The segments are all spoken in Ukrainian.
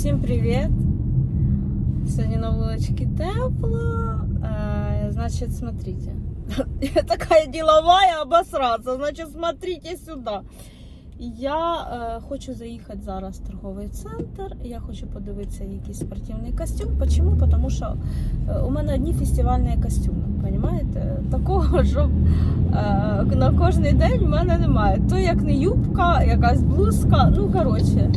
Всім привіт! Сьогодні на вулочці тепло. Э, значит, смотрите. Я такая деловая обосраться. Значит, смотрите сюда. Я е, хочу заїхати зараз в торговий центр. Я хочу подивитися якийсь спортивний костюм. Почему? Тому що е, у мене одні фестивальні костюми. Понимаєте? Такого, щоб е, на кожний день в мене немає. То як не юбка, якась блузка. Ну, коротше.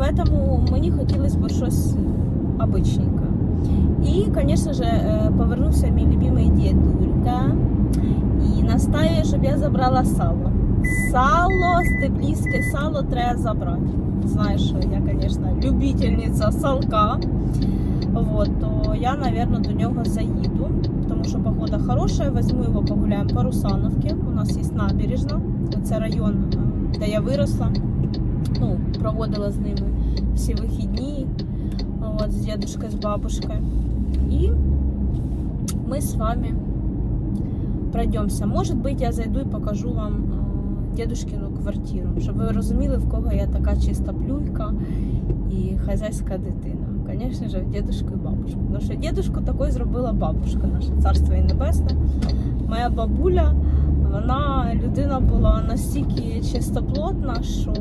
Поэтому мені хотілося б щось обичненьке. І, звісно ж, е, повернувся мій любимий дідулька і настає, щоб я забрала сало. Сало, стеблівське сало треба забрати. Знаєш, що я, звісно, любительниця салка. Вот, то я, наверное, до нього заїду, тому що погода хороша. Візьму його погуляємо по Русановці. У нас є набережна. Це район, е, де я виросла. Ну, проводила з ними всі вихідні. Вот, з дедушкой, з бабушкой. І ми з вами пройдемося. Може бути, я зайду і покажу вам е, дедушкину квартиру, щоб ви розуміли, в кого я така чиста плюйка і хазяйська дитина. Звісно ж, дедушку і бабушку. Тому що дедушку такою зробила бабушка наша, царство і небесне. Моя бабуля, вона людина була настільки чистоплотна, що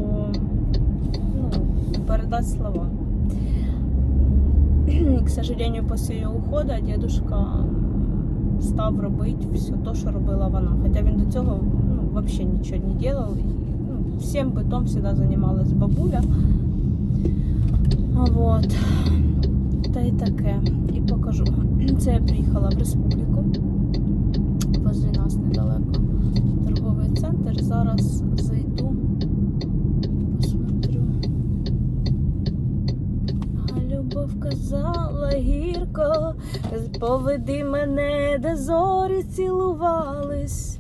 передати слова. К сожалению, после ее ухода дедушка став робити все те, що робила вона. Хоча він до цього ну, взагалі нічого не. І, ну, всім битом завжди займалась бабуля. Вот. Та й таке. І покажу. Це я приїхала в республіку. Возле нас недалеко. Торговий центр. Зараз зайду. Посмотрю. А любов казала гірко, поведи мене, де зорі цілувались.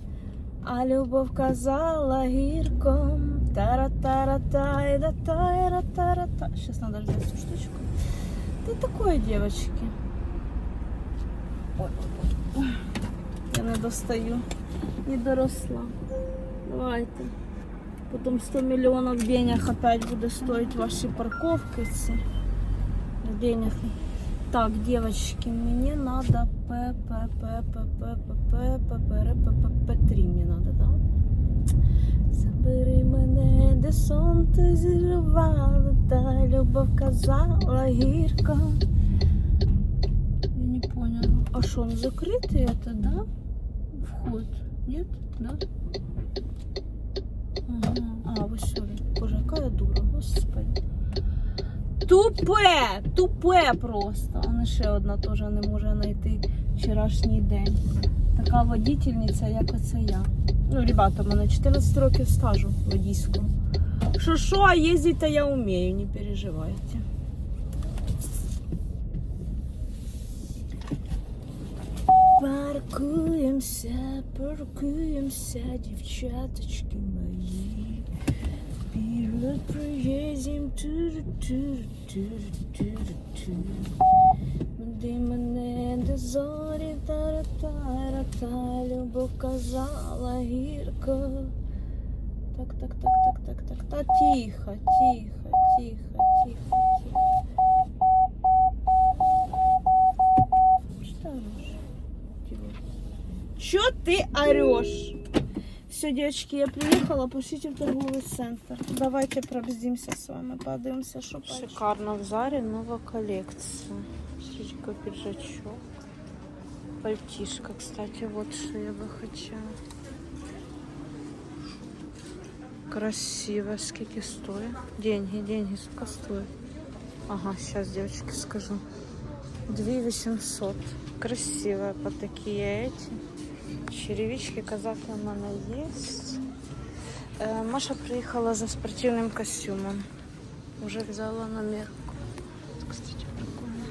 А любов казала гірко. тара тара тай да тайра тара та Сейчас надо взять эту штучку. Ой, ой, ой. Я не достаю. Не доросла. Давайте. Потом 100 миллионов денег опять буде стоить ваші парковки ці Денег. Так, девочки, мне надо П, П, П, П, П, П, П, П, П, Р, П, П, П, 3 мне надо, да? Забери мене, де сонце зірвало, та любов казала гірко. Я не поняла. А что, он закрытый это, да? Вход? Нет? Да? Ага. А, вот сюда. Тупе! Тупе просто. А не ще одна теж не може знайти вчорашній день. Така водительниця, як оце я. Ну, ребята, у мене 14 років стажу водійського. Що що, а їздити я вмію, не переживайте. Паркуємося, паркуємося, дівчаточки. Вперед проїздим ту-ру-ту-ру-ту-ру-ту-ру-ту. Де мене, де зорі тара тара та любов казала гірко. Так, так, так, так, так, так. Та тихо, тихо, тихо, тихо, тихо. Что ты орешь? Все, девочки, я приехала, пошлите в торговый центр. Давайте пробздимся с вами, подивимося, що Шикарно в Зарі нова колекція. Смотрите, какой пиджачок. Пальтишко, кстати, вот что я бы хотела. Красиво, сколько стоит. Деньги, деньги, сколько стоит. Ага, сейчас, девочки, скажу. 2 800. Красивые вот такие эти. Черевички казаки у мене є. Е, Маша приїхала за спортивним костюмом. Уже взяла на мерку. Кстати, прикольно.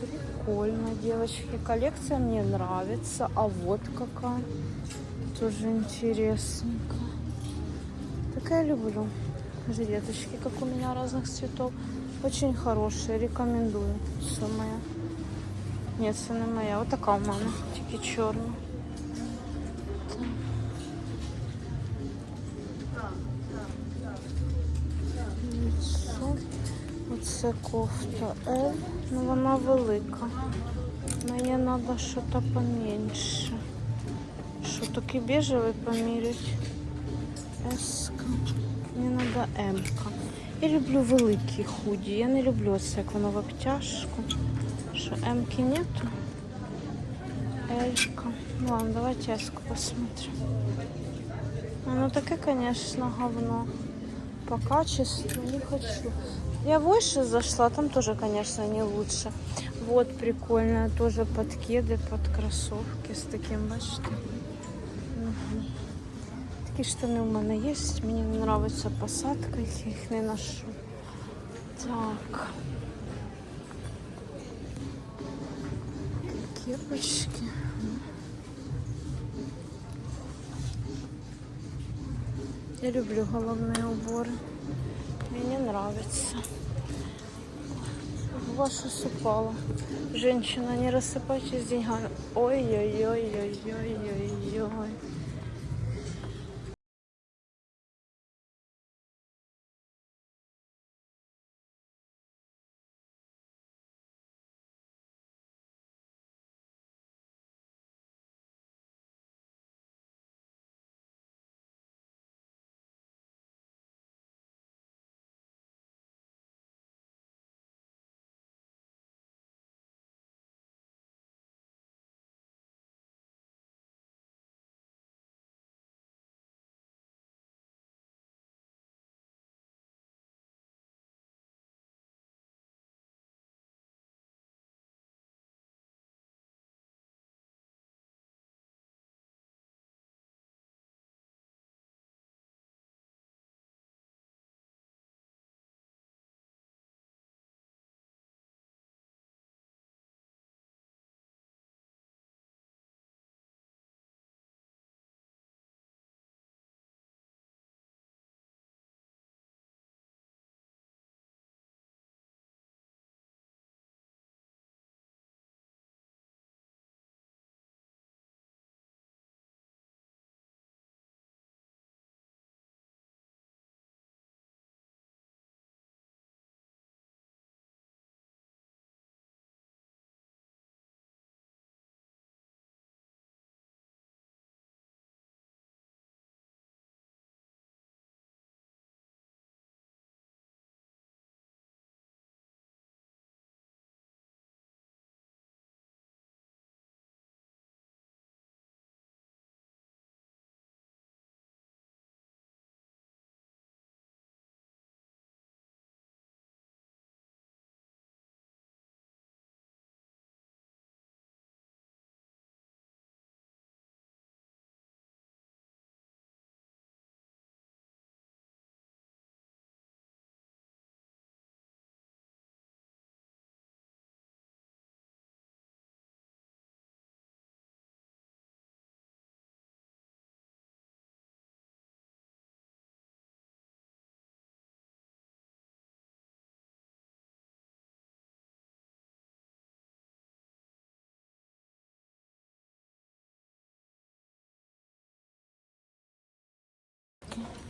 Прикольно, девочки. Коллекция мне нравится. А вот какая. Тоже интересненько. Такая люблю. Жилеточки, как у меня разных цветов. Очень хорошие, рекомендую. Все моя. Ні, це не моя. Отака в мене, Тільки чорна. Так. Це кофта L, ну вона велика. Мені треба щось поменше. Що такий бежевий поміряти? S. Мені треба М. Я люблю великі худі. Я не люблю це, як воно в обтяжку. Що М-ки нету? Элька. Ну ладно, давайте Эску посмотрим. Оно такое, конечно, говно. По качеству не хочу. Я выше зашла, там тоже, конечно, не лучше. Вот прикольная, тоже под кеды, под кроссовки с таким, бачите. Угу. Такі штани у мене є. Мені не подобається посадка, я їх не ношу. Так. Кепочки. Я люблю головные уборы. Мне нравится. Ваша упала. Женщина, не рассыпайтесь деньгами. Ой-ой-ой-ой-ой-ой-ой.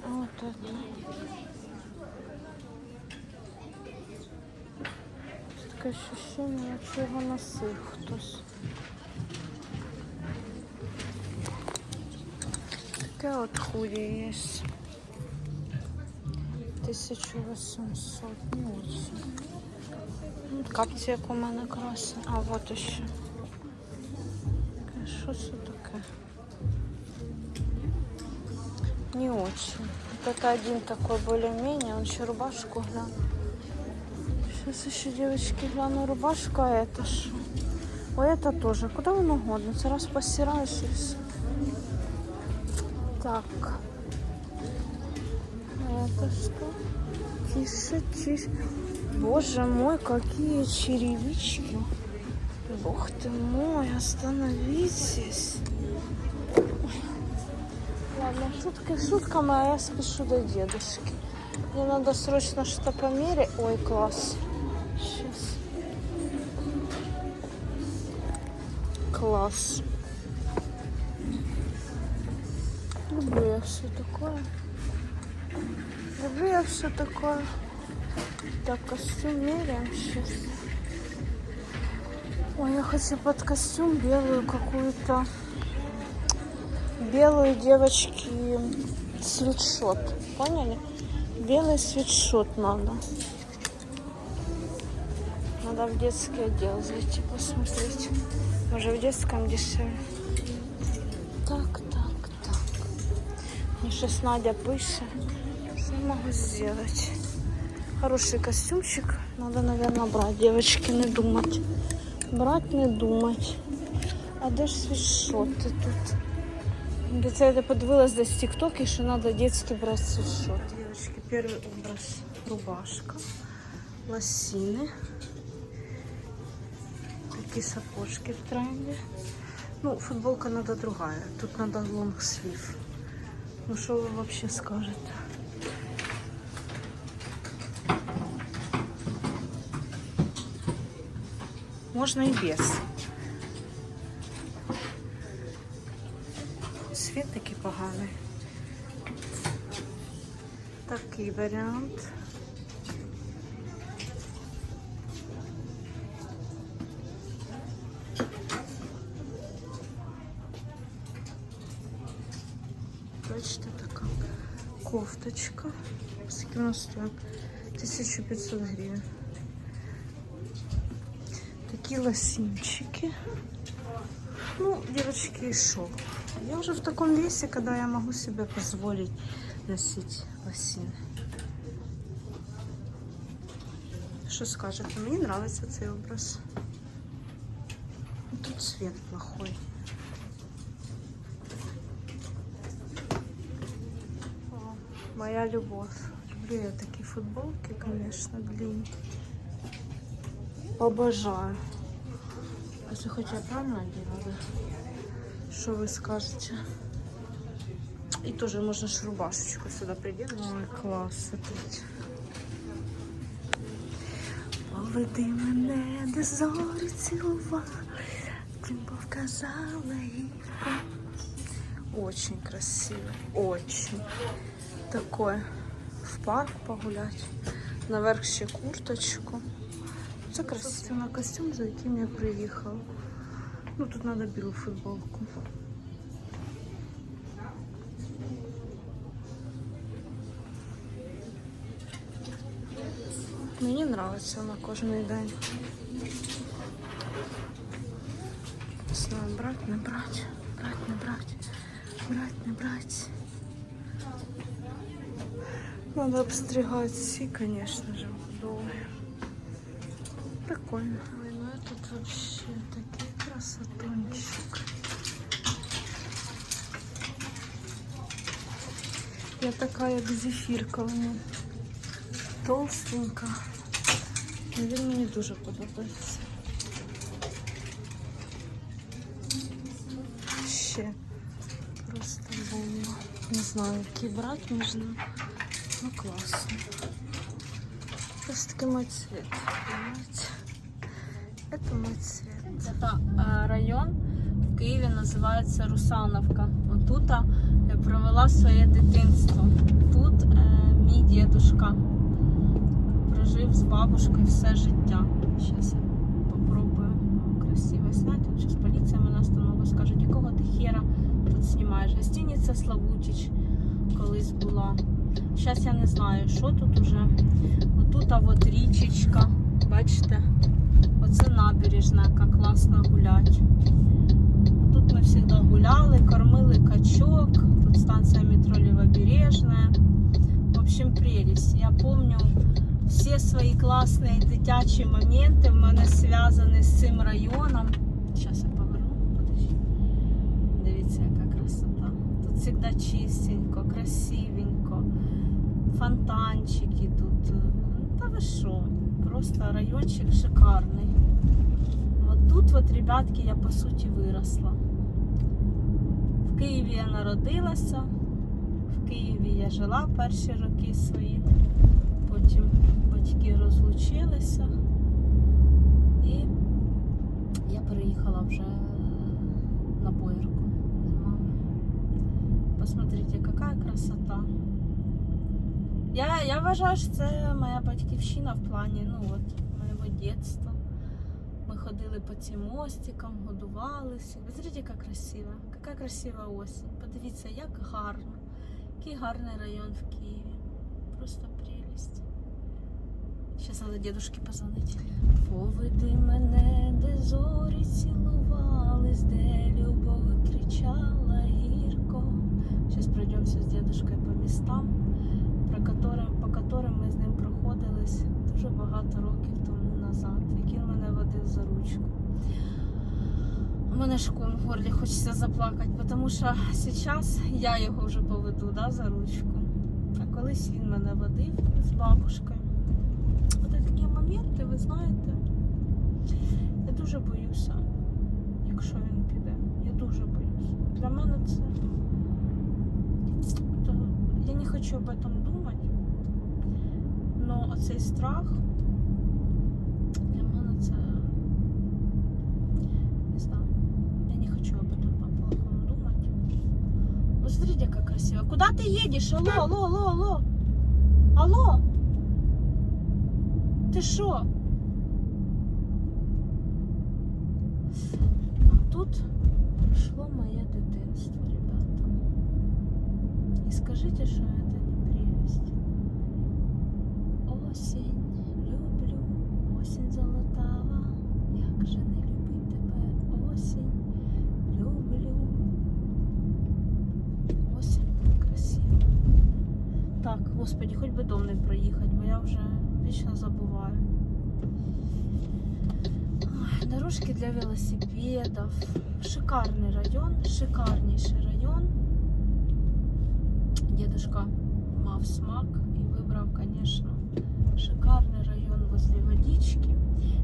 Вот это. Таке ощущение, що його носив хтось. Таке от худі є. 1800, не очень. Ну, Капці, як у мене красні. А, вот ще. Що це таке? Не очень. Вот это один такой более-менее. Он еще рубашку глянул. Сейчас еще, девочки, гляну рубашку, а это что? Ой, это тоже. Куда он угодно? Це раз постираешь и все. Так. А это что? Тише, тише. Боже мой, какие черевички. Бог ты мой, остановитесь. Шутки шутками, а я спешу до дедушки. Мне надо срочно что-то померить. Ой, класс. Сейчас. Класс. Люблю я все такое. Люблю я все такое. Так, костюм меряем сейчас. Ой, я хочу под костюм белую какую-то. Белую, девочки, свитшот. Поняли? Белый свитшот надо. Надо в детский отдел зайти посмотреть. Может в детском дешевле. Так, так, так. Мне сейчас Надя пише. Все могу сделать. Хороший костюмчик. Надо, наверное, брать. Девочки, не думать. Брать, не думать. А де ж світшоти тут? Це я подивилась десь в тіктокі, що треба брати світшот. Девочки, перший образ рубашка, лосины. Такие сапожки в тренде. Ну, футболка надо другая. Тут надо лонг слив. Ну, что вы вообще скажете? Можно и без. Варіант. Бачите, така кофточка. Скільки вона стоїть? 1500 гривень. Такие лосинчики. Ну, девочки, и шо? Я уже в таком весе, когда я могу себе позволить носить лосины. Что скажете? Мне нравится цей образ. Ну, Тут цвет плохой. Моя любовь. Люблю я такие футболки, конечно, длинные. Обожаю. Если хоть я правильно одела? Что вы скажете? И тоже можно ж рубашечку сюда приделать. Ой, класс, смотрите. Поведи мене, де зорі цілували, любов казала гірко. Очень красиво, очень. Такое. В парк погулять. Наверх ще курточку. Це красиво. костюм, за яким я приїхала. Ну, тут треба білу футболку. Мені подобається на кожен день. Не знаю, брать, не брать, брать, не брать, брать, не брать. Надо обстригать все, конечно же, вдовы. Прикольно. Ой, ну этот вообще такий красотончик. Я така, як зефірка вона. Толстенька. І Він мені дуже подобається. Ще просто бомба. Не знаю, який брати можна. Ну класно. Ось такий мой цвет. Понимаете? Это мой цвет. Это э, район в Києві називається Русановка. Отут я провела своє дитинство. Тут е, мій дідушка прожив з бабушкою все життя. Зараз я попробую красиво зняти. Зараз поліція мене остановить, скажуть, якого ти хера тут знімаєш. Гостиниця Славутич колись була. Зараз я не знаю, що тут уже. Отут а от річечка, бачите? Оце набережна, яка класно гулять. Тут ми завжди гуляли, кормили качок. Тут станція метро Лівобережна. В общем, прелесть. Я помню всі свої класні дитячі моменти в мене зв'язані з цим районом. Зараз я поверну, подожди. Дивіться, яка красота. Тут завжди чистенько, красивенько. Фонтанчики тут. Ну, Та ви що? Просто райончик шикарний. От тут, от, ребятки, я по суті виросла. В Києві я народилася, в Києві я жила перші роки свої. Потім батьки розлучилися. І я переїхала вже на Боярку з мамою. Посмотрите, какая красота. Я, я вважаю, що це моя батьківщина в плані, ну от, моєго дитинства. Ми ходили по цим мостикам, годувалися. Ви знаєте, яка красива, яка красива осінь. Подивіться, як гарно. Який гарний район в Києві. Просто прелість. Зараз треба дідушки позвонити. Поведи мене, де зорі цілувались, де любов кричала гірко. Зараз пройдемося з дідушкою по містам, про которым, по которым ми з ним проходились дуже багато років тому назад, який мене водив за ручку. У мене ж ком в горлі хочеться заплакати, тому що зараз я його вже поведу да, за ручку. А колись він мене водив з бабушкою. От такі моменти, ви знаєте, я дуже боюся, якщо він піде. Я дуже боюся. Для мене це. то я не хочу об этом думати. Но оцей страх для мене це. Не знаю. Я не хочу об этом по-плохому думать. Вот смотрите, как красиво. Куда ты едешь? Алло, алло, алло, алло. Алло. Ти що? тут пройшло моє дитинство, ребята. І скажите, що це не прелесть. Осінь, люблю, осінь золотава. Як же не любить тебе, осінь, люблю. Осінь красиво. Так, господи, хоч би дом не проїхати, бо я вже вічно забуваю. Дорожки для велосипедов. Шикарний район, шикарнейший район. Дедушка мав смак і вибрав, конечно, шикарний район возле водички.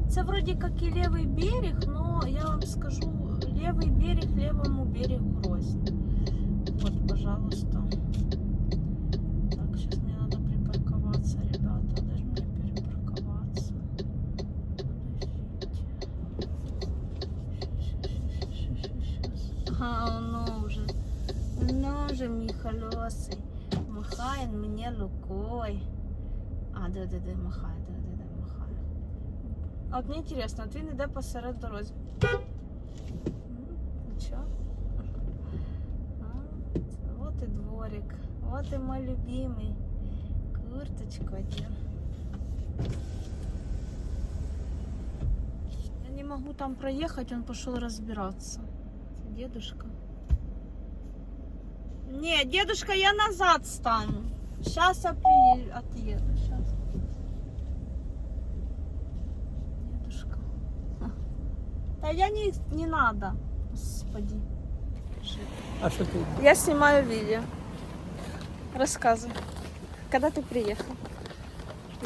Це вроде как и левый берег, но я вам скажу, левый берег левому берегу рознь. Вот, пожалуйста. Же, мій холосий. Махає мені рукою. А, де, де, де, махає, де, де, де, махає. А от мені інтересно, от він іде посеред дорозі. М, Нічого. А, це- Вот и дворик. Вот и мой любимый. Курточку одел. Я не могу там проехать, он пошел разбираться. Это дедушка. Не, дедушка, я назад стану. Сейчас я приеду, отъеду. Сейчас. Дедушка. Да я не, не надо. Господи. А що ти? Я снимаю видео. Рассказывай. Когда ты приехал?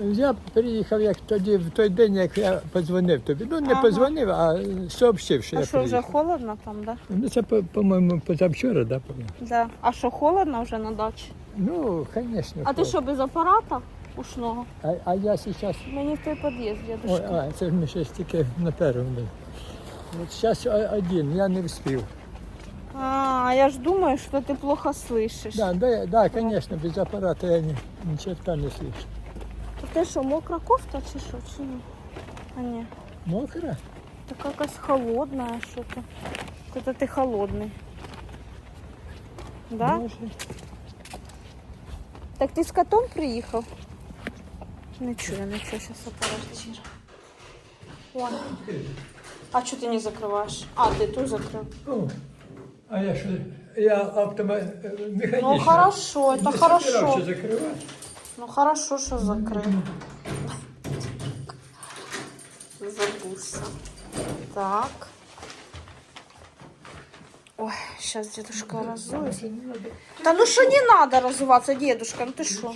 Я приїхав як тоді, в той день, як я подзвонив тобі. Ну, не Ага. подзвонив, а сообщив, що а я что, уже приїхав. холодно там, да? Ну, це, по- по-моєму, позавчора, да, по-моєму? Да. А что, холодно уже на даче? Ну, звісно. А ти що, без апарата ушного? А, а я зараз... Мені в той під'їзд, Ой, дедушка. а, це ж ми ще тільки на першому були. От зараз один, я не встиг. А, я ж думаю, что ты плохо слышишь. Да, да, да, звісно, без апарату я ні, ні черта не слышу. А ти що, мокра кофта чи що? Чи ні? А ні. Мокро? Така якась холодна, що то. Це ти холодний. Да? Може. Так ти з котом приїхав? Нічого, нічого, зараз апарат. Ой. А чого ти не закриваєш? А, ти ту закрив. О, а я що? Я автома... механічно. Ну хорошо, это Не хорошо. собирався закривати. Ну хорошо, що закрив. Забувся. Так. Ой, сейчас дедушка разуется. Да ну что не надо разуваться, дедушка, ну ты что?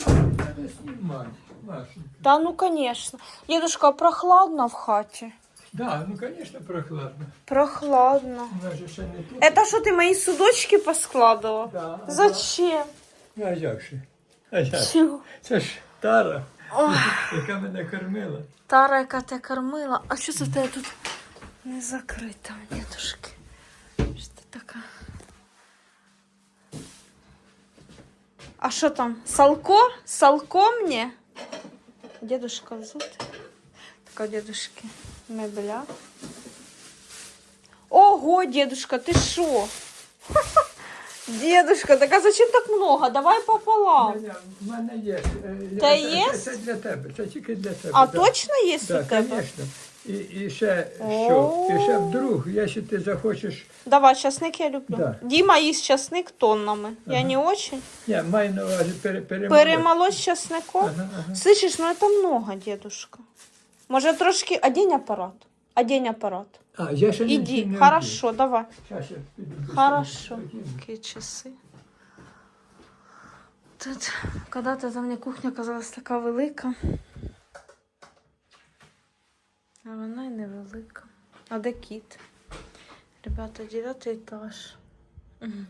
Да ну конечно. Дедушка, прохладно в хате. Да, ну, конечно, прохладно. Прохладно. Это что, ты мои судочки поскладывал? Да, Зачем? Ну, а як же? А? Чего? Це ж Тара, яка мене кормила. Тара, яка те кормила. А що це в тебе тут не закрито, дедушки? Що це така? А що там? Салко? Салко мне? Дедушка взут. Така дедушки мебеля. Ого, дедушка, ти що? Дедушка, так а зачем так много? Давай пополам. У мене є. е, Та це- є? Це, для тебе, це тільки для тебе. А да. точно є у тебе? звісно. І, і ще що? І ще вдруг, якщо ти захочеш, Давай, часник я люблю. Да. Дима їсть часник тоннами. Я Ага. не очень. ні, маю на увазі пере, перемолоть. Перемолоть часником? Ага, ага. Слышишь, ну это много, дедушка. Может, трошки одень аппарат. Одень аппарат. А, я ще не Иди, не хорошо, давай. Сейчас, я піду. Хорошо. Какие часы. Тут когда-то там мне кухня казалась така велика. А вона й невелика. А де кіт? Ребята, дев'ятий етаж. Мгм.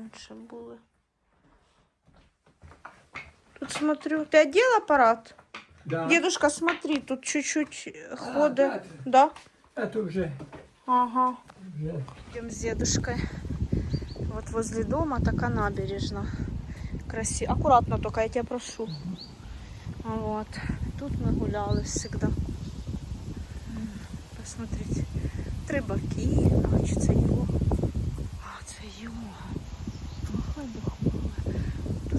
Раніше були. Тут смотрю, ты одел аппарат? Да. Дедушка, смотри, тут чуть-чуть А, ходы. да. Да? А то вже, Ага. вже. Идем с дедушкой. Вот возле дома такая набережна. Красиво. Аккуратно только, я тебя прошу. Вот. Тут мы гуляли всегда. Посмотрите. Три баки. А,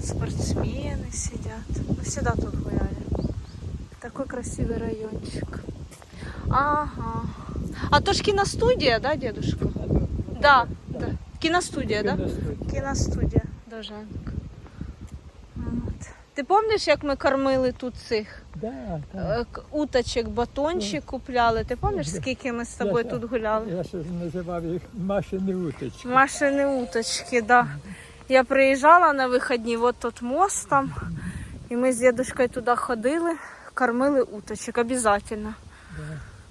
Тут спортсмены сидят. Мы всегда тут гуляли. Такой красивый райончик. Ага. А то ж киностудия, да, дедушка? Да, да. Киностудия, да? Кіностудія Дожанка. От. Ти пам'ятаєш, як ми кормили тут цих Да, так. е, к- уточок, батончик купляли? Ти пам'ятаєш, Ага. скільки ми з тобою Я- тут гуляли? Я ще називав їх машини уточки. Машини уточки, да. Я приїжджала на вихідні, от тут мост там, і ми з дедушкою туди ходили, кормили уточок, обов'язково.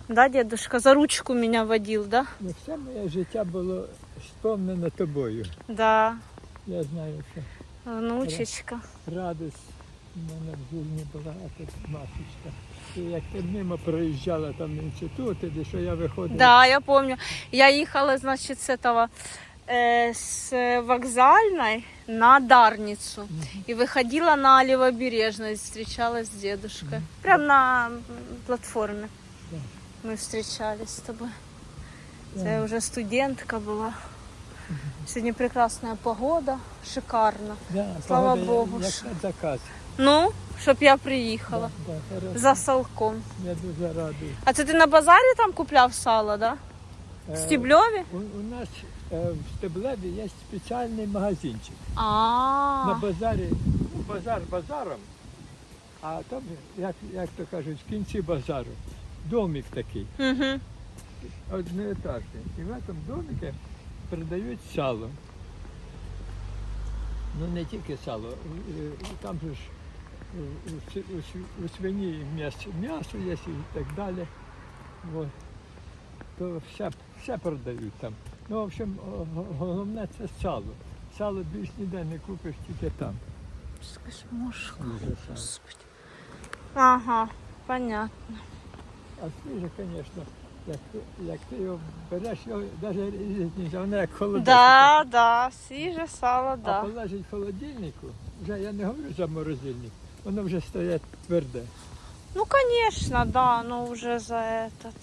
Да, дедушка, за ручку мене водив, да? Ну, все моє життя було сповнено тобою. Да, Я знаю, що внучечка. радість у мене в житті була, а тут масочка. І як ти мимо проїжджала там інститут, де що я виходив. Да, я помню. Я ехала, значит, с этого, э, с вокзальной на Дарницу. И выходила на Левобережную, встречалась с дедушкой. Прям на платформе. Мы встречались с тобой. Я вже студентка була. Сьогодні прекрасна погода, шикарна. Да, Слава погода, Богу, Як що- заказ. Ну, щоб я приїхала Да, да, за салком. Я дуже радий. А це ти на базарі там купляв сало, да? В Е, Стебльові? У, у нас е, в Стеблеві є спеціальний магазинчик. А. На базарі, базар базаром, а там, як, як то кажуть, в кінці базару, домик такий, Угу. одноетажний. І в цьому домику продають сало. Ну не тільки сало, е, е, там же ж е, у свині м'ясо, м'ясо є і так далі. Вот. То все, все продають там. Ну, в общем, головне це сало. Сало більш ніде не купиш, тільки там. Господи. Ага, понятно. А свіже, звісно, як, як ти його береш, його навіть різати, воно як холодильник. Да, да, свіже сало, А да. положить в холодильнику, вже я не говорю за морозильник, воно вже стоять тверде. Ну, конечно, да, но уже за этот.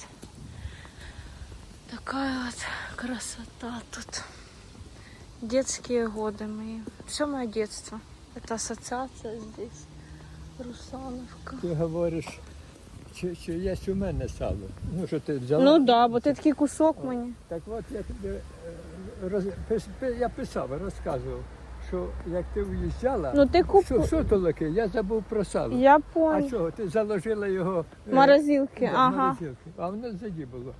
Такая вот красота тут. Детские годы мои. Все мое детство. Это ассоциация здесь. Русановка. Ти говориш, чи, чи є у мене сало. Ну, що ти взяла? Ну да, бо ти такий кусок мені. Так от я тобі е, роз, пис- пи- я писав, розказував, що як ти уїжджала, Ну ти що, що то таке, я забув про сало. Я А понял. чого? Ти заложила його е, Морозилки, да, ага. морозилки, а воно ззаді було.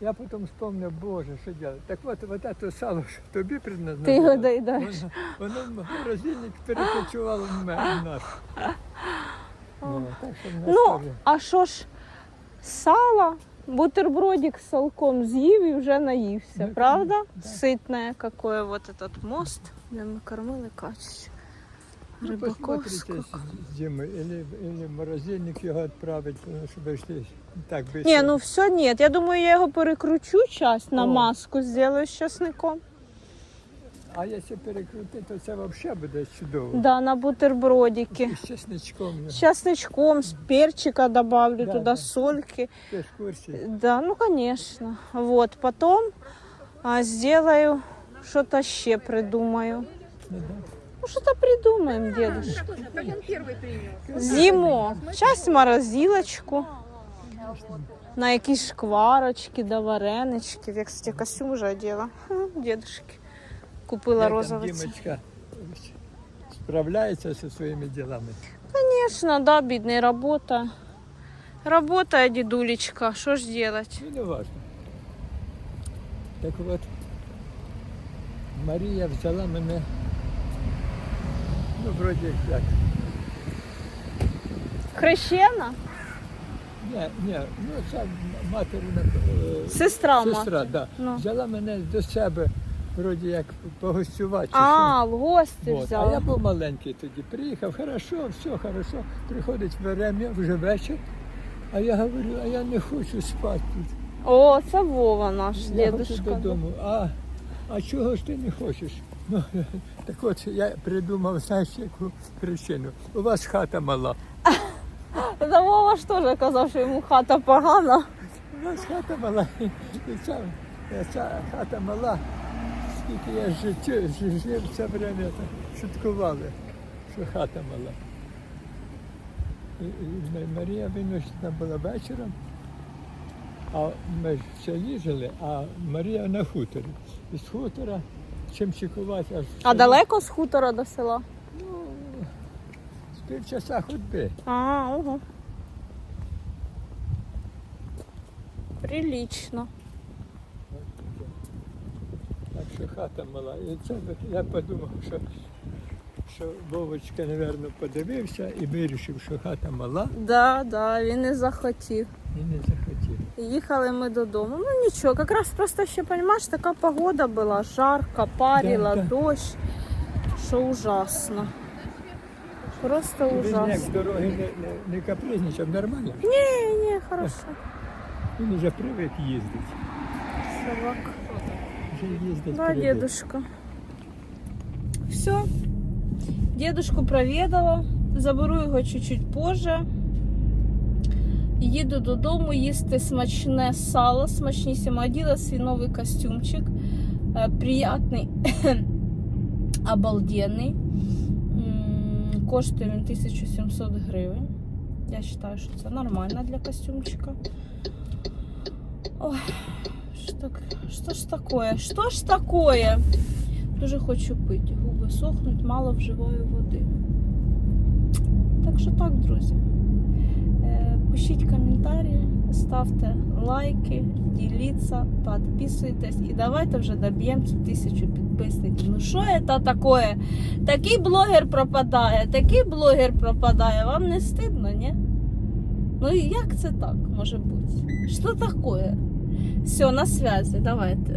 Я потім вспомнив, Боже, що робити. Так от, от це сало, що тобі предназначено. Ти його доїдаєш. Воно, воно морозильник перекочувало в мене в нас. Ну, так що в нас Ну, теж. а що ж, сало Бутербродик з салком з'їв і вже наївся, Ну, правда? да. Ситне, какое вот этот мост, де ми кормили качечку. Ну, посмотрите или, или в морозильник його відправити, тому що ви ж десь так би. Ні, ну все, ні. Я думаю, я його перекручу часть на О. маску, зроблю з часником. А якщо перекрутити, то це взагалі буде чудово. Да, на бутербродики. З чесничком його. С чесночком, с перчика добавлю Да, туда, да. сольки. Ти ж в курсі. Да, ну конечно. Вот, потом а, сделаю, что-то еще придумаю. Ну, да. Ну, что-то придумаем, дедушка. Так он первый принес. Зиму. Сейчас морозилочку. На якісь шкварочки да варенички. Я, кстати, костюм уже одела. Хм, Дедушки. Купила Як там розовий. цвет. Дімочка справляється зі своїми ділами. Конечно, да, бедный, работа. Работа, дедулечка, что ж делать? Ну, не важно. Так от, Марія взяла мене, ну, вроді як. Хрещена? Ні, ні, ну це материна е, Сестра, сестра, да. Ну. взяла мене до себе, вроді як погостювати. чи А, в гості що. От. А взяла. я був маленький тоді. Приїхав, хорошо, все хорошо. Приходить время, вже вечір. А я говорю, а я не хочу спати тут. О, це Вова наш Я хочу додому. А, а чого ж ти не хочеш? Ну, так от я придумав, знаєш, яку причину. У вас хата мала. Та Вова ж теж казав, що йому хата погана. У нас хата мала. І ця, ця хата мала. Скільки я життю, жив, це время, так, шуткували, що хата мала. І, і Марія винуждена була вечором, а ми ж в селі жили, а Марія на хуторі. З хутора чим чекувати аж. А далеко з хутора до села? Ну, з півчаса ходьби. А, ого. Прилично. Так що хата мала. І це я подумав, що, що Вовочка, мабуть, подивився і вирішив, що хата мала Да, да, він не захотів. і не захотів. Їхали ми додому. Ну нічого, якраз просто ще, розумієш, така погода була, жарко, парила, Да, дощ, що ужасно. Просто ужасно. дороги не, не, не капризничав, нормально. Ні, ні, хорошо. Він вже привик їздити. Собак. Вже їздить Да, привик. дедушка. Все. Дедушку провідала. Заберу його чуть-чуть позже. Їду додому їсти смачне сало, смачнісімо. Оділа свій новий костюмчик. Е, Приятний, обалденний. Коштує він 1700 гривень. Я вважаю, що це нормально для костюмчика. Ой, що, так, що ж такое? Що ж такое? Дуже хочу пити. Губи сохнуть, мало вживаю води. Так що так, друзі. Пишіть коментарі, ставте лайки, діліться, підписуйтесь і давайте вже доб'ємо цю тисячу підписників. Ну що це таке? Такий блогер пропадає, такий блогер пропадає. Вам не стидно, ні? Ну і як це так може бути? Що таке? Все, на связи, давайте.